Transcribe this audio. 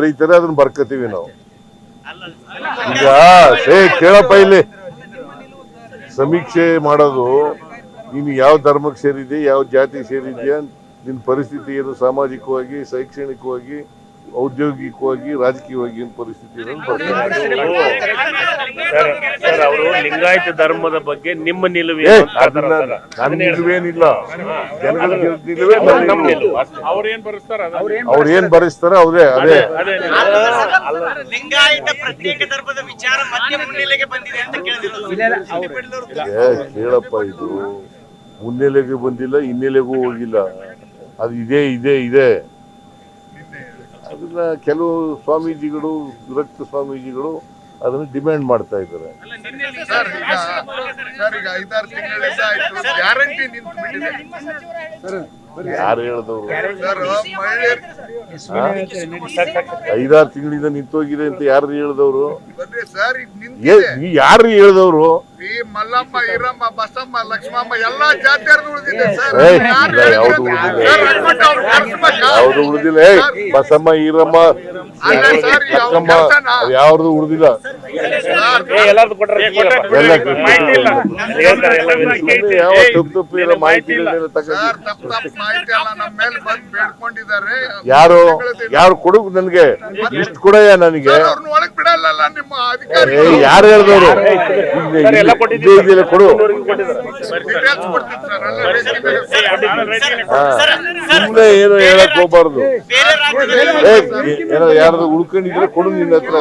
ಬರೀತಾರೆ ಅದನ್ನ ಬರ್ಕತೀವಿ ನಾವು. ಈಗ ಸೇ ಕೇಳಪ್ಪ ಇಲ್ಲಿ. ಸಮೀಕ್ಷೆ ಮಾಡೋದು ನೀನು ಯಾವ ಧರ್ಮಕ್ಕೆ ಸೇರಿದ್ಯಾ, ಯಾವ ಜಾತಿ ಸೇರಿದ್ಯಾ ನಿನ್ನ ಪರಿಸ್ಥಿತಿ ಏನು, ಸಾಮಾಜಿಕವಾಗಿ, ಶೈಕ್ಷಣಿಕವಾಗಿ ಔದ್ಯೋಗಿಕವಾಗಿ ರಾಜಕೀಯವಾಗಿ ಏನು ಪರಿಸ್ಥಿತಿ ಇದೆ ಸರ್ ಸರ್ ಅವರು ಲಿಂಗಾಯತ ಧರ್ಮದ ಬಗ್ಗೆ ನಿಮ್ಮ ನಿಲುವು ಏನು ಅಂತ ಅದನ್ನ. ನನ್ನ ನಿಲುವೇನಿಲ್ಲ ಜನಗಳ ನಿಲುವೇ ನನ್ನ ನಮ್ಮ ನಿಲುವು. ಅವ್ರು ಏನ್ ಬರೆಸ್ತಾರ ಅವ್ರು ಏನ್ ಭರಿಸ್ತಾರ ಅವರೇ ಅದೇ ಅದೇ ಲಿಂಗಾಯತ ಪ್ರತ್ಯೇಕ ಧರ್ಮದ ವಿಚಾರ ಮತ್ತೆ ಮುನ್ನೆಲೆಗೆ ಬಂದಿದೆ ಅಂತ ಕೇಳಿದಿರೋದು ಏ, ಕೇಳಪ್ಪ ಇದು ಮುನ್ನೆಲೆಗೆ ಬಂದಿಲ್ಲ ಹಿನ್ನೆಲೆಗೂ ಹೋಗಿಲ್ಲ ಅದು ಇದೇ ಇದೆ ಇದೆ ಅದನ್ನ ಕೆಲವು ಸ್ವಾಮೀಜಿಗಳು ವಿರಕ್ತ ಸ್ವಾಮೀಜಿಗಳು ಅದನ್ನ ಡಿಮ್ಯಾಂಡ್ ಮಾಡ್ತಾ ಇದ್ದಾರೆ. ಸರ್ ಈಗ ಸರ್ ಈಗ ಐದಾರು ತಿಂಗಳಿಂದ ಆಯ್ತು. ಗ್ಯಾರಂಟಿ ನಿಂತು ಬಿಟ್ಟಿದೆ ಯಾರು ಹೇಳಿದವರು? ಸರ್ ಮಹಿಳೆಯರ್ ಐದಾರು ತಿಂಗಳಿಂದ ನಿಂತೋಗಿದೆ ಅಂತ ಯಾರು ಹೇಳಿದವರು? ಸರ್ ಈಗ ನಿಂತಿದೆ. ಯಾರು ಹೇಳಿದವರು? ಈ ಮಲ್ಲಮ್ಮ ಈರಮ್ಮ ಬಸಮ್ಮ ಲಕ್ಷ್ಮಮ್ಮ ಎಲ್ಲಾ ಜಾತಿಯರ್ದು ಉಳಿದಿದೆ. ಸರ್ ಇಲ್ಲ, ಯಾವ್ದು ಉಳ್ದಿಲ್ಲ. ಬಸಮ್ಮ ಈರಮ್ಮ ಯಾವ್ದು ಉಳಿದಿಲ್ಲ? ಇಲ್ಲ. ಯಾವ ತಪ್ಪು ತಪ್ಪು ತಪ್ಪು ಮಾಹಿತಿ ಎಲ್ಲ ನಮ್ಮ ಮೇಲೆ ಬಂದು ಬೇಡ್ಕೊಂಡಿದ್ದಾರೆ. ಯಾರು ಯಾರು ಕೊಡು ನನ್ಗೆ? ಲಿಸ್ಟ್ ಕೊಡಯ್ಯ ನನಗೆ? ಸರ್, ಅವ್ರನ್ನ ಒಳಗ್ ಬಿಡಲ್ಲ ನಿಮ್ಮ ಏ ಯಾರು ಹೇಳಿದವರು? ಎಲ್ಲ ಕೊಟ್ಟಿದ್ದೀವಿ. ಕೊಡು. ಸುಮ್ನೆ ಏನು ಹೇಳಕ್ ಹೋಗ್ಬಾರ್ದು. ಯಾರಾದ್ರೂ ಉಳ್ಕೊಂಡಿದ್ರೆ ಕೊಡು ನಿನ್ನ ಹತ್ರ.